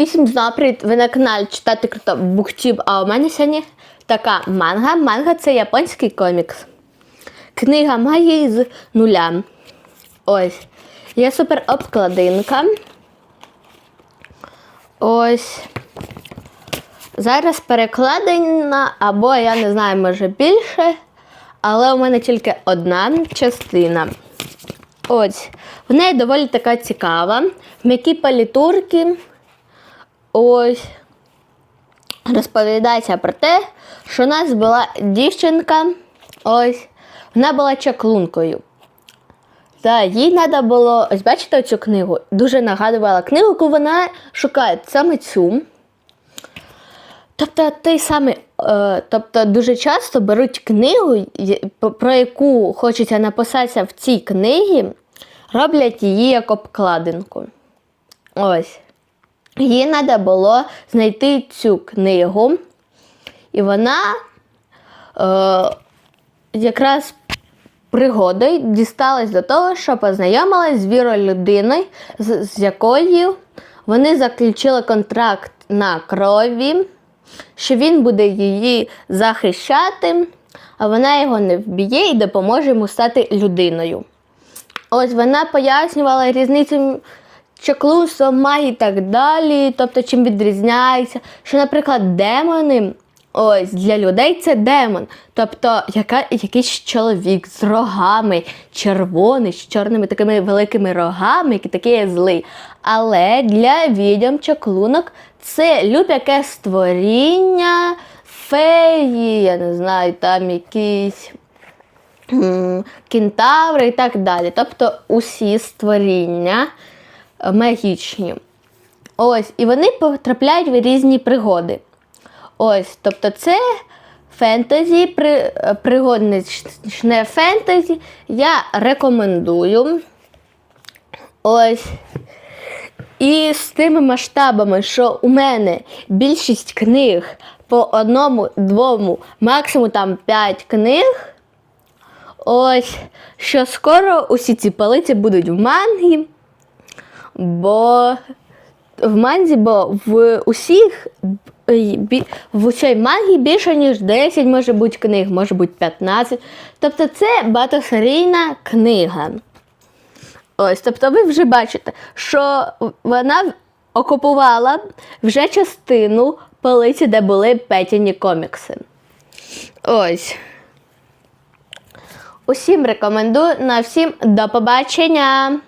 І знову привіт! Ви на каналі читати круто Буктюб, а у мене сьогодні така манга. Манга це японський комікс. Книга магії з нуля. Ось. Є супер обкладинка. Ось. Зараз перекладена, або я не знаю, може більше. Але у мене тільки одна частина. Ось. В неї доволі така цікава. М'які палітурки. Ось. Розповідається про те, що у нас була дівчинка. Ось. Вона була чаклункою. Та їй треба було, ось бачите цю книгу? Дуже нагадувала книгу, яку вона шукає саме цю. Тобто, той самий, е, тобто дуже часто беруть книгу, про яку хочеться написатися в цій книгі, роблять її як обкладинку. Ось. Їй треба було знайти цю книгу, і вона е, якраз пригодою дісталась до того, що познайомилась з вірою людиною, з, з якою вони заключили контракт на крові, що він буде її захищати, а вона його не вб'є і допоможе йому стати людиною. Ось вона пояснювала різницю чаклунства, магії і так далі, тобто чим відрізняється. Що, наприклад, демони, ось для людей це демон. Тобто яка, якийсь чоловік з рогами, червоний, з чорними такими великими рогами, який такий злий. Але для відьом чаклунок це любяке створіння, феї, я не знаю, там якісь кентаври і так далі. Тобто усі створіння магічні. Ось, і вони потрапляють в різні пригоди. Ось, тобто це фентезі, при, пригодничне фентезі. Я рекомендую. Ось. І з тими масштабами, що у мене більшість книг по одному, двому, максимум там 5 книг. Ось, що скоро усі ці палиці будуть в мангі, бо в манзі, бо в усіх е, в цій мангі більше, ніж 10 може бути книг, може бути 15. Тобто це багатосерійна книга. Ось, тобто ви вже бачите, що вона окупувала вже частину полиці, де були петяні комікси. Ось. Усім рекомендую. На всім до побачення!